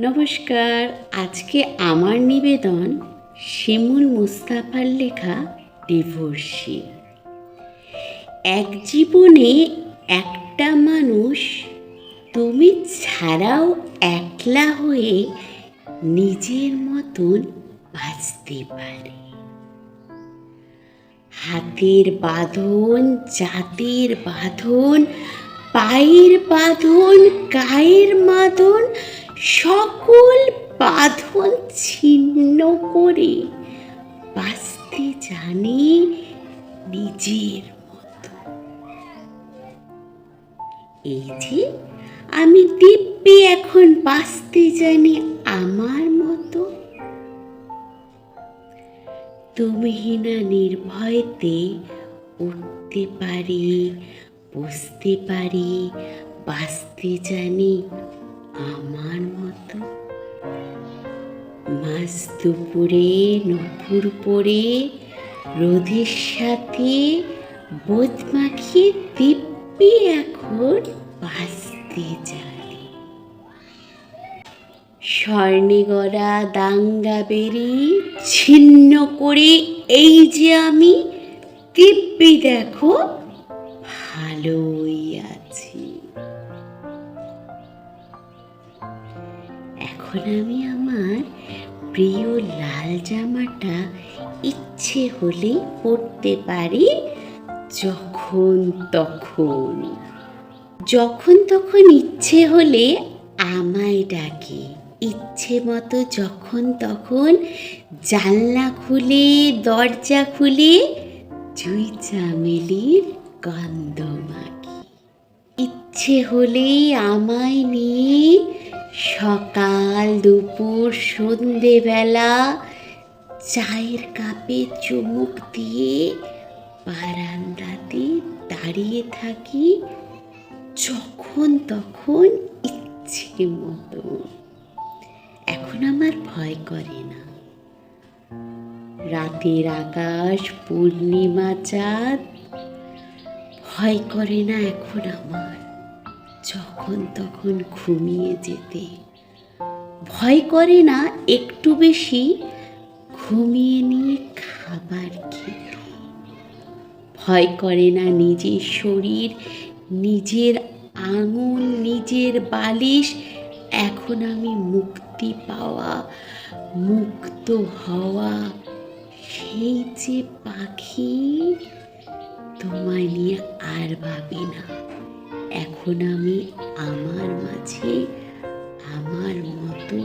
নমস্কার। আজকে আমার নিবেদন শিমুল মুস্তাফার লেখা ডিভোর্সি। এক জীবনে একটা মানুষ তুমি ছাড়াও একলা হয়ে নিজের মতন বাঁচতে পারে। হাতের বাঁধন, জাতের বাঁধন, পায়ের বাঁধন, গায়ের বাঁধন সকল বাঁধন ছিন্ন করে বাঁচতে জানে নিজের মতো। এই যে আমি দিব্যি এখন বাঁচতে জানি আমার মতো। তুমিহীনা নির্ভয়তে উঠতে পারি, বসতে পারি, বাঁচতে জানি আমার মতো মাছ দুপুরে নপুর পরে রোদের সাথে বোধ মাখিয়ে দিব্যি এখন বাঁচতে জানি স্বর্ণে গড়া দাঙ্গা বেরি ছিন্ন করে এই যে আমি দিব্যি দেখো এখন আমি আমার প্রিয় লাল জামাটা ইচ্ছে হলেই পরতে পারি। যখন তখন। যখন তখন ইচ্ছে হলে আমায় ডাকে। ইচ্ছে মতো যখন তখন জানলা খুলে, দরজা খুলে, জুই চামেলির গন্ধ মাখি ইচ্ছে হলেই আমায় নিয়ে সকাল দুপুর সন্ধেবেলা চায়ের কাপে চুমুক দিয়ে বারান্দাতে দাঁড়িয়ে থাকি যখন তখন ইচ্ছে মতো। এখন আমার ভয় করে না। রাতের আকাশ, পূর্ণিমা চাঁদ, ভয় করে না এখন আমার। যখন তখন ঘুমিয়ে যেতে। ভয় করে না, একটু বেশি ঘুমিয়ে নিয়ে খাবার খেতে। ভয় করে না নিজের শরীর, নিজের আঙুল, নিজের বালিশ। এখন আমি মুক্তি পাওয়া, মুক্ত হওয়া সেই যে পাখি তোমায় নিয়ে আর ভাবি না। এখন আমি আমার মাঝে আমার মতো